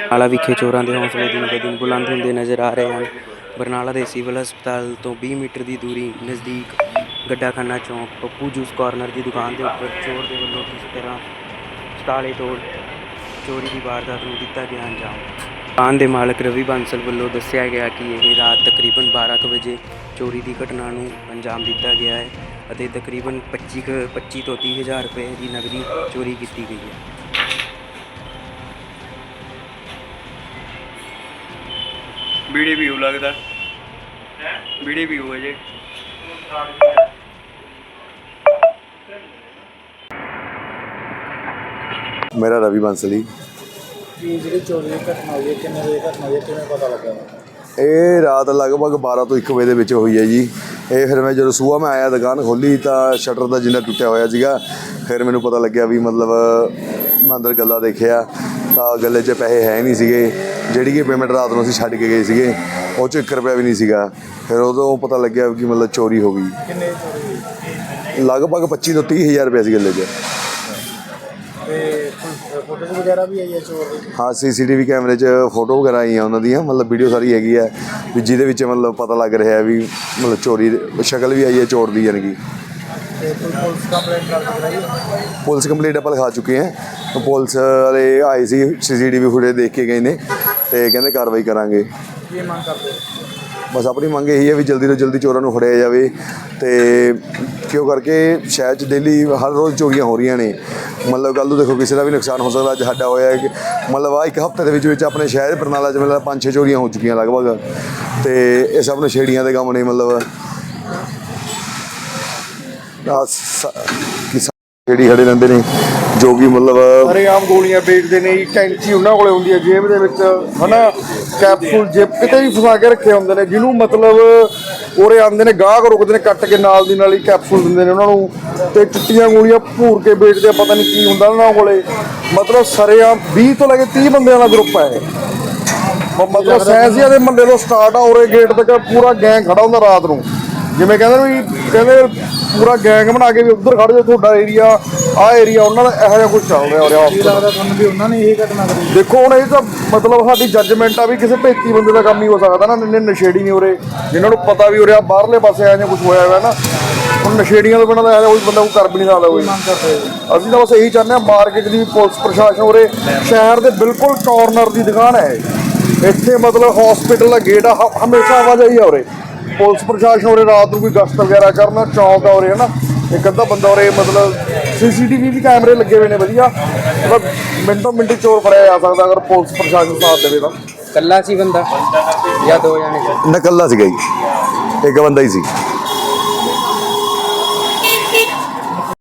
ਬਰਨਾਲਾ ਵਿਖੇ ਚੋਰਾਂ ਦੇ ਹੌਸਲੇ ਦਿਨ ਬ ਦਿਨ ਬੁਲੰਦ ਹੁੰਦੇ ਨਜ਼ਰ ਆ ਰਹੇ ਹਨ। ਬਰਨਾਲਾ ਦੇ ਸਿਵਲ ਹਸਪਤਾਲ ਤੋਂ 20 ਮੀਟਰ ਦੀ ਦੂਰੀ ਨਜ਼ਦੀਕ ਗੱਡਾਖਾਨਾ ਚੌਂਕ ਪੱਪੂ ਜੂਸ ਕਾਰਨਰ ਦੀ ਦੁਕਾਨ ਦੇ ਉੱਪਰ ਚੋਰ ਦੇ ਵੱਲੋਂ ਕਿਸ ਤਰ੍ਹਾਂ ਤਾਲੇ ਤੋੜ ਚੋਰੀ ਦੀ ਵਾਰਦਾਤ ਨੂੰ ਦਿੱਤਾ ਗਿਆ ਅੰਜਾਮ? ਦੁਕਾਨ ਦੇ ਮਾਲਕ ਰਵੀ ਬਾਂਸਲ ਵੱਲੋਂ ਦੱਸਿਆ ਗਿਆ ਕਿ ਇਹ ਰਾਤ ਤਕਰੀਬਨ 12 ਕੁ ਵਜੇ ਚੋਰੀ ਦੀ ਘਟਨਾ ਨੂੰ ਅੰਜਾਮ ਦਿੱਤਾ ਗਿਆ ਹੈ ਅਤੇ ਤਕਰੀਬਨ 25 ਕੁ 25 ਤੋਂ 30 ਹਜ਼ਾਰ ਰੁਪਏ ਦੀ ਨਗਦੀ ਚੋਰੀ ਕੀਤੀ ਗਈ ਹੈ। ਬੀੜੀ ਵੀ ਲੱਗਦਾ। ਬੀੜੀ ਵੀ ਹੋ ਜੇ। ਮੇਰਾ ਰਵੀ ਬੰਸਲੀ। ਕੀ ਜਿਹੜੀ ਚੋਰੀ ਦੀ ਘਟਨਾ ਹੋਈ ਹੈ ਕਿੰਨੇ ਵਜੇ ਘਟਨਾ ਹੋਈ ਹੈ ਕਿਵੇਂ ਪਤਾ ਲੱਗਾ ਇਹ ਰਾਤ ਲਗਭਗ 12 ਤੋਂ 1 ਵਜੇ ਦੇ ਵਿੱਚ ਹੋਈ ਹੈ ਜੀ। ਇਹ ਫਿਰ ਮੈਂ ਜਦੋਂ ਸੂਆ ਮੈਂ ਆਇਆ ਦੁਕਾਨ ਖੋਲੀ ਤਾਂ ਸ਼ਟਰ ਦਾ ਜਿੰਨਾ ਟੁੱਟਿਆ ਹੋਇਆ ਸੀਗਾ ਫਿਰ ਮੈਨੂੰ ਪਤਾ ਲੱਗਿਆ ਵੀ ਮਤਲਬ ਮੈਂ ਅੰਦਰ ਗੱਲਾ ਦੇਖਿਆ। ਤਾਂ ਗੱਲੇ 'ਚ ਪੈਸੇ ਹੈ ਨਹੀਂ ਸੀਗੇ। ਜਿਹੜੀ ਕਿ ਪੇਮੈਂਟ ਰਾਤ ਨੂੰ ਅਸੀਂ ਛੱਡ ਕੇ ਗਏ ਸੀਗੇ ਉਹ 'ਚ 1 ਰੁਪਿਆ ਵੀ ਨਹੀਂ ਸੀਗਾ। ਫਿਰ ਉਦੋਂ ਪਤਾ ਲੱਗਿਆ ਕਿ ਮਤਲਬ ਚੋਰੀ ਹੋ ਗਈ। ਕਿੰਨੇ ਚੋਰੀ ਹੋਈ ਲਗਭਗ 25 ਤੋਂ 30 ਹਜ਼ਾਰ ਰੁਪਏ ਸੀ ਗੱਲੇ 'ਚ। ਫੋਟੋਜ਼ ਵਗੈਰਾ ਵੀ ਆਈ ਹੈ ਚੋਰ ਦੀ ਹਾਂ ਸੀਸੀਟੀਵੀ ਕੈਮਰੇ 'ਚ ਫੋਟੋ ਵਗੈਰਾ ਆਈਆਂ ਉਹਨਾਂ ਦੀਆਂ। ਮਤਲਬ ਵੀਡੀਓ ਸਾਰੀ ਹੈਗੀ ਹੈ ਵੀ ਜਿਹਦੇ ਵਿੱਚ ਮਤਲਬ ਪਤਾ ਲੱਗ ਰਿਹਾ ਵੀ ਮਤਲਬ ਚੋਰੀ ਸ਼ਕਲ ਵੀ ਆਈ ਹੈ ਚੋਰ ਦੀ ਯਾਨੀ ਕਿ। ਤੇ ਪੁਲਿਸ ਕੰਪਲੇਂਟ ਕਰ ਰਹੀ ਹੈ। ਪੁਲਿਸ ਕੰਪਲੀਟ ਆਪਾਂ ਲਿਖਾ ਚੁੱਕੇ ਹਾਂ। ਤਾਂ ਪੁਲਿਸ ਵਾਲੇ ਆਏ ਸੀ ਸੀਸੀਟੀਵੀ ਫੁਟੇਜ ਦੇਖ ਕੇ ਗਏ ਨੇ ਤੇ ਕਹਿੰਦੇ ਕਾਰਵਾਈ ਕਰਾਂਗੇ। ਕੀ ਮੰਗ ਕਰਦੇ ਹੋ? ਬਸ ਆਪਣੀ ਮੰਗ ਇਹੀ ਹੈ ਵੀ ਜਲਦੀ ਤੋਂ ਜਲਦੀ ਚੋਰਾਂ ਨੂੰ ਫੜਿਆ ਜਾਵੇ ਤੇ ਕਿਉਂ ਕਰਕੇ ਸ਼ਹਿਰ 'ਚ ਡੇਲੀ ਹਰ ਰੋਜ਼ ਚੋਰੀਆਂ ਹੋ ਰਹੀਆਂ ਨੇ। ਮਤਲਬ ਕੱਲ੍ਹ ਨੂੰ ਦੇਖੋ ਕਿਸੇ ਦਾ ਵੀ ਨੁਕਸਾਨ ਹੋ ਸਕਦਾ ਅੱਜ ਸਾਡਾ ਹੋਇਆ ਕਿ ਮਤਲਬ ਆ ਇੱਕ ਹਫ਼ਤੇ ਦੇ ਵਿੱਚ ਵਿੱਚ ਆਪਣੇ ਸ਼ਹਿਰ ਬਰਨਾਲਾ 'ਚ ਮਤਲਬ ਪੰਜ ਛੇ ਚੋਰੀਆਂ ਹੋ ਚੁੱਕੀਆਂ ਲਗਭਗ। ਤੇ ਇਹ ਸਭ ਨਸ਼ੇੜੀਆਂ ਦੇ ਕੰਮ ਨੇ ਮਤਲਬ। ਜਿਹੜੀ ਖੜੇ ਰਹਿੰਦੇ ਨੇ, ਜੋ ਕਿ ਮਤਲਬ ਆਮ ਗੋਲੀਆਂ ਵੇਚਦੇ ਨੇ ਜੀ ਕੈਂਚੀ ਉਹਨਾਂ ਕੋਲੇ ਹੁੰਦੀ ਹੈ, ਜੇਬ ਦੇ ਵਿੱਚ, ਹਨਾ? ਕੈਪਸੂਲ ਜੇਬ, ਕਿਤੇ ਵੀ ਫਸਾ ਕੇ ਰੱਖੇ ਹੁੰਦੇ ਨੇ, ਜਿਹਨੂੰ ਮਤਲਬ ਉਰੇ ਆਉਂਦੇ ਨੇ, ਗਾਹਕ ਰੁਕਦੇ ਨੇ, ਕੱਟ ਕੇ ਨਾਲ ਦੀ ਨਾਲ ਹੀ ਕੈਪਸੂਲ ਦਿੰਦੇ ਨੇ ਉਹਨਾਂ ਨੂੰ। ਤੇ ਚਿੱਟੀਆਂ ਗੋਲੀਆਂ ਭੂਰ ਕੇ ਵੇਚਦੇ ਆ, ਪਤਾ ਨਹੀਂ ਕੀ ਹੁੰਦਾ ਉਹਨਾਂ ਕੋਲੇ। ਮਤਲਬ ਸਰੇਆਮ 20 ਤੋਂ ਲੈ ਕੇ 30 ਬੰਦਿਆਂ ਦਾ ਗਰੁੱਪ ਹੈ ਇਹ। ਮ- ਮਤਲਬ ਸੈਂਸੀਆ ਦੇ ਮੰਡੇ ਤੋਂ ਸਟਾਰਟ ਆ, ਉਰੇ ਗੇਟ ਤੱਕ ਪੂਰਾ ਗੈਂਗ ਖੜਾ ਹੁੰਦਾ ਰਾਤ ਨੂੰ। ਜਿਵੇਂ ਕਹਿੰਦੇ ਨੇ ਵੀ ਕਹਿੰਦੇ ਪੂਰਾ ਗੈਂਗ ਬਣਾ ਕੇ ਵੀ ਉੱਧਰ ਖੜ ਜਾ ਤੁਹਾਡਾ ਏਰੀਆ ਆਹ ਏਰੀਆ ਉਹਨਾਂ ਦਾ ਇਹੋ ਜਿਹਾ ਕੁਝ ਚੱਲ ਰਿਹਾ ਉਰੇ ਕੀ hospital। ਲੱਗਦਾ ਤੁਹਾਨੂੰ ਵੀ ਉਹਨਾਂ ਨੇ ਇਹ ਘਟਨਾ ਕਰੀ ਦੇਖੋ ਹੁਣ ਇਹ ਤਾਂ ਮਤਲਬ ਸਾਡੀ ਜੱਜਮੈਂਟ ਆ ਵੀ ਕਿਸੇ ਭੇਤੀ ਬੰਦੇ ਦਾ ਕੰਮ ਹੀ ਹੋ ਸਕਦਾ ਨਾ ਇੰਨੇ ਨਸ਼ੇੜੀ ਨਹੀਂ ਉਰੇ ਜਿਨ੍ਹਾਂ ਨੂੰ ਪਤਾ ਵੀ ਉਰੇ ਆ ਬਾਹਰਲੇ ਪਾਸੇ ਆਇਆ ਜਾਂ ਕੁਝ ਹੋਇਆ ਹੋਇਆ ਨਾ ਹੁਣ ਨਸ਼ੇੜੀਆਂ ਤੋਂ ਬਿਨਾਂ ਤਾਂ ਇਹੋ ਜਿਹਾ ਕੋਈ ਬੰਦਾ ਕੋਈ ਕਰ ਵੀ ਨਹੀਂ ਸਕਦਾ ਕੋਈ ਹੋ? ਅਸੀਂ ਤਾਂ ਬਸ ਇਹੀ ਚਾਹੁੰਦੇ ਹਾਂ ਮਾਰਕੀਟ ਦੀ ਪੁਲਿਸ ਪ੍ਰਸ਼ਾਸਨ ਉਰੇ ਸ਼ਹਿਰ ਦੇ ਬਿਲਕੁਲ ਕਾਰਨਰ ਦੀ ਦੁਕਾਨ ਹੈ। ਇੱਥੇ ਮਤਲਬ ਹਸਪੀਟਲ ਦਾ ਗੇਟ ਆ ਹ- ਹਮੇਸ਼ਾ ਆਵਾਜਾਈ ਆ ਉਰੇ ਪੁਲਿਸ ਪ੍ਰਸ਼ਾਸਨ ਉਰੇ ਰਾਤ ਨੂੰ ਕੋਈ ਗਸ਼ਤ ਵਗੈਰਾ ਕਰਨਾ ਚੌਂਕ ਆ ਉਰੇ ਹਨਾ? ਇੱਕ ਅੱਧਾ ਬੰਦਾ ਉਰੇ ਮਤਲਬ ਸੀਸੀਟੀਵੀ ਵੀ ਕੈਮਰੇ ਲੱਗੇ ਹੋਏ ਨੇ ਵਧੀਆ। ਮਤਲਬ ਮਿੰਟੋ ਮਿੰਟੀ ਚੋਰ ਫੜਿਆ ਜਾ ਸਕਦਾ ਅਗਰ ਪੁਲਿਸ ਪ੍ਰਸ਼ਾਸਨ ਸਾਥ ਦੇਵੇ ਤਾਂ। ਕੱਲਾ ਸੀ ਬੰਦਾ? ਜਾਂ ਦੋ ਜਣੇ ਸੀ? ਨਕੱਲਾ ਸੀਗਾ ਜੀ। ਇੱਕ ਬੰਦਾ ਹੀ ਸੀ।